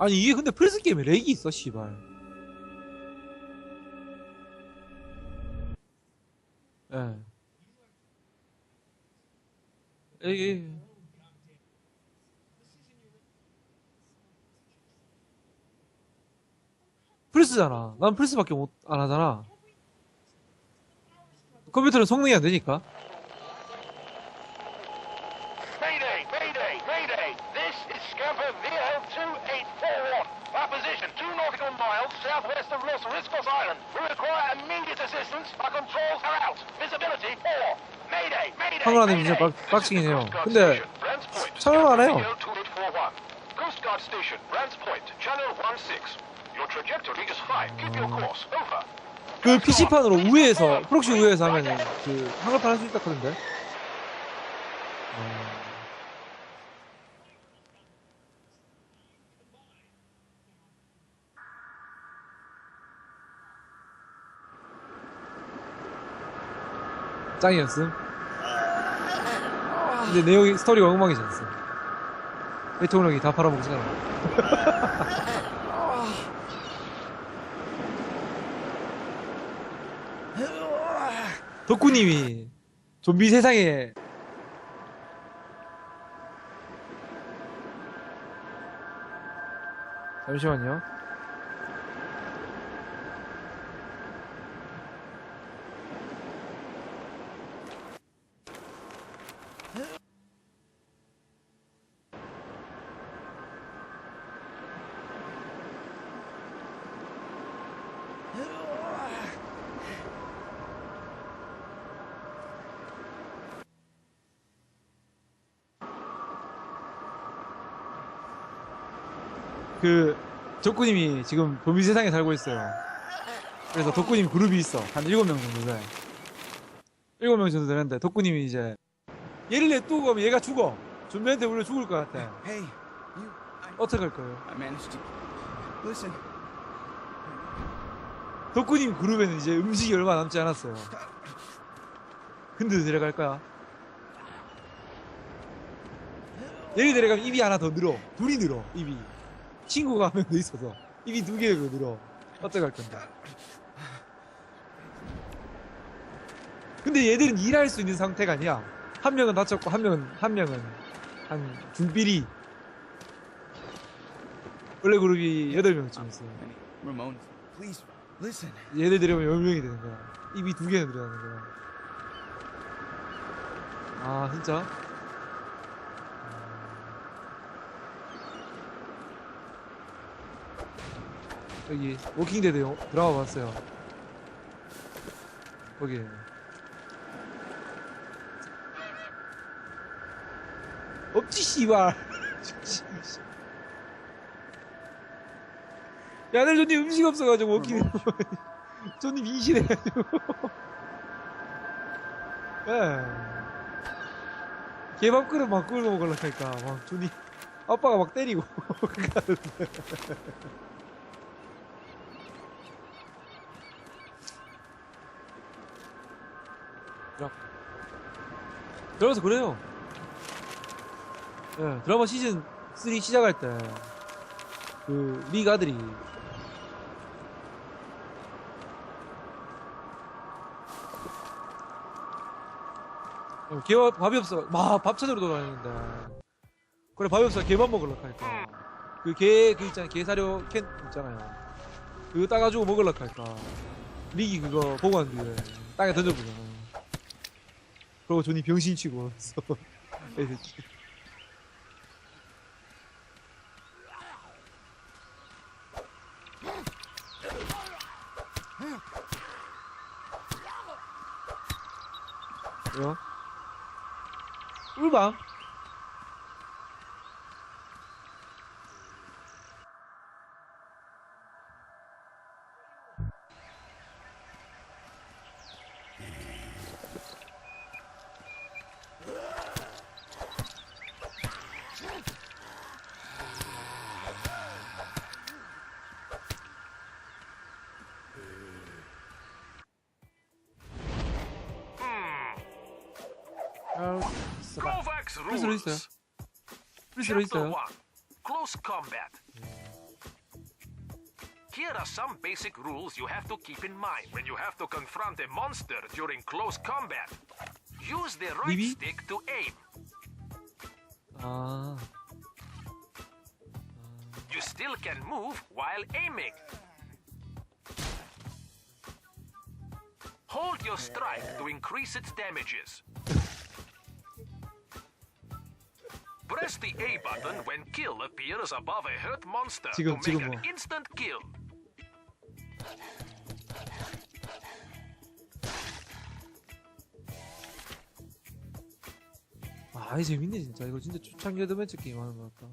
아니 이게 근데 프레스 게임에 렉이 있어 씨발. 예. 이게 플스잖아. 난 플스밖에 못 안 하잖아. 컴퓨터는 성능이 안 되니까 position, two nautical miles southwest of Los Riscos Island. We require immediate assistance. Our controls are out. Visibility poor. Mayday, mayday, 황홀하네, 진짜. 빡- Guard 근데. 참여를 안 해요. VL2841. Coast Guard Station, Brands Point, Channel 16. Your trajectory is fine. Keep your course. Over. 그 PC판으로 우회해서 프록시 우회해서 하면은 그 한글판 할 수 있다 하던데 어. 짱이었음. 근데 내용이 스토리가 엉망이지 않음 대통령이 다 팔아먹잖아 덕구님이 좀비 세상에 잠시만요. 그 덕구님이 지금 좀비 세상에 살고 있어요. 그래서 덕구님 그룹이 있어. 한 7명 정도 돼. 7명 정도 되는데 덕구님이 이제 얘를 가면 얘가 죽어. 좀비한테 우려 죽을 것 같아. Hey, you. I, 어떻게 할 거예요? I managed to. Listen. 덕구님 그룹에는 이제 음식이 얼마 남지 않았어요. 근데 데려갈 거야. 얘를 데려가면 입이 하나 더 늘어. 둘이 늘어, 입이. 친구가 한 명 더 있어서. 입이 두 개가 늘어. 어떻게 할 건데? 근데 얘들은 일할 수 있는 상태가 아니야. 한 명은 다쳤고, 한 명은, 한 명은, 한, 중삐리. 원래 그룹이 8명쯤 있어요. Annie, Ramon, please listen. 얘들 데려오면 10명이 되는 거야. 입이 두 개나 늘어나는 거야. 아, 진짜? 여기, 워킹데드 영- 드라마 봤어요. 거기. 없지, 씨발. 야, 내 존님 음식 없어가지고 워킹데드. 존님 인신해가지고. 예. 개밥 그릇 막 끌고 먹으려고 하니까, 막, 존이, 아빠가 막 때리고. 가는데. 야. 그러면서 그래요. 예, 드라마 시즌 3 시작할 때, 그, 리가 아들이, 어, 개밥 밥이 없어. 막 밥 찾으러 돌아다니는데. 그래 밥이 없어. 개밥 먹으려고 하니까. 그 개 그 있잖아. 게 사료 캔 있잖아요. 그거 따가지고 먹으려고 하니까. 리기 그거 보고 한 뒤에 땅에 던져보잖아. 그러고 존이 병신 치고. 왜요? 꿀밤 있어봐. Kovacs 프리스로 있어요. 프리스로 있어요. Close combat. Here are some basic rules you have to keep in mind when you have to confront a monster during close combat. Use the right Maybe? stick to aim. 아. You still can move while aiming. Hold your strike to increase its damages. Press the A button when kill appears above a hurt monster 지금, to make 지금 an 뭐. instant kill. 아, 이 재밌네 진짜. 이거 진짜 초창기 어드벤처 게임 하는 것 같다.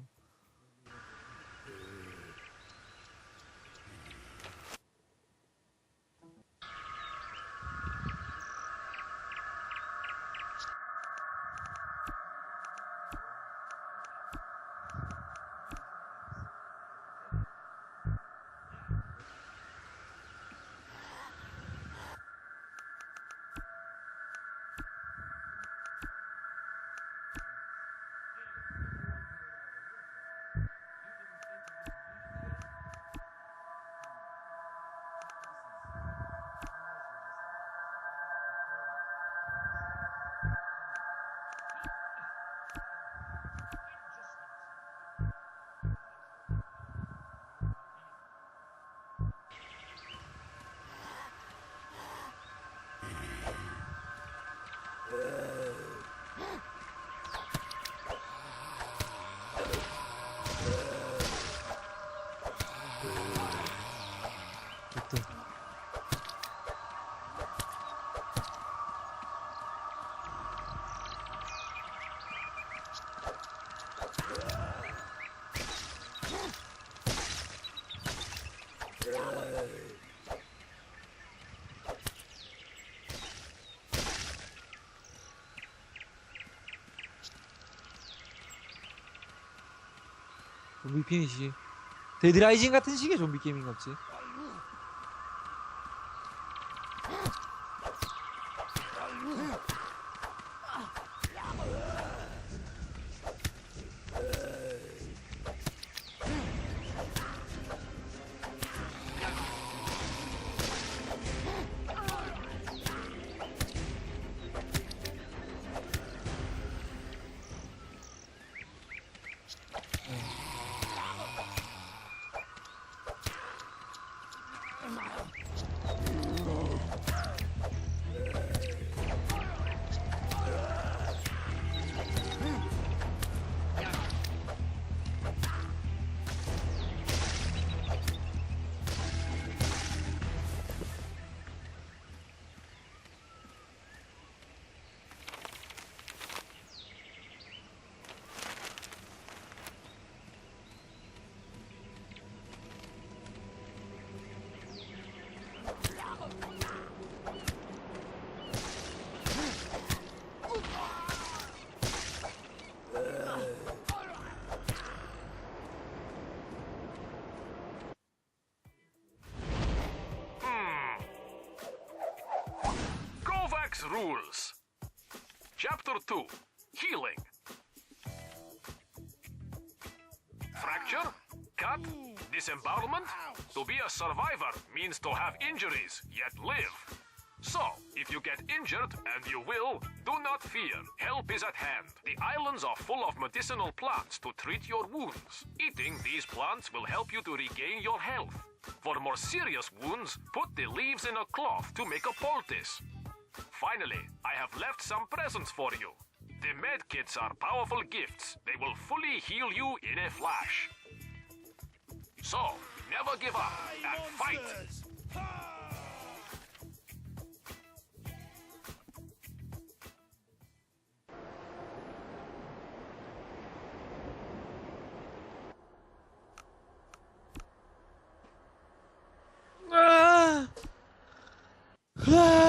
좀비 피니시. 데드라이징 같은 식의 좀비 게임인가 보지. Rules. Chapter 2 Healing. Fracture, cut, disembowelment. To be a survivor means to have injuries, yet live. So, if you get injured, and you will, do not fear. Help is at hand. The islands are full of medicinal plants to treat your wounds. Eating these plants will help you to regain your health. For more serious wounds, put the leaves in a cloth to make a poultice. Finally, I have left some presents for you. The med kits are powerful gifts. They will fully heal you in a flash. So, never give up and fight. 아! 아!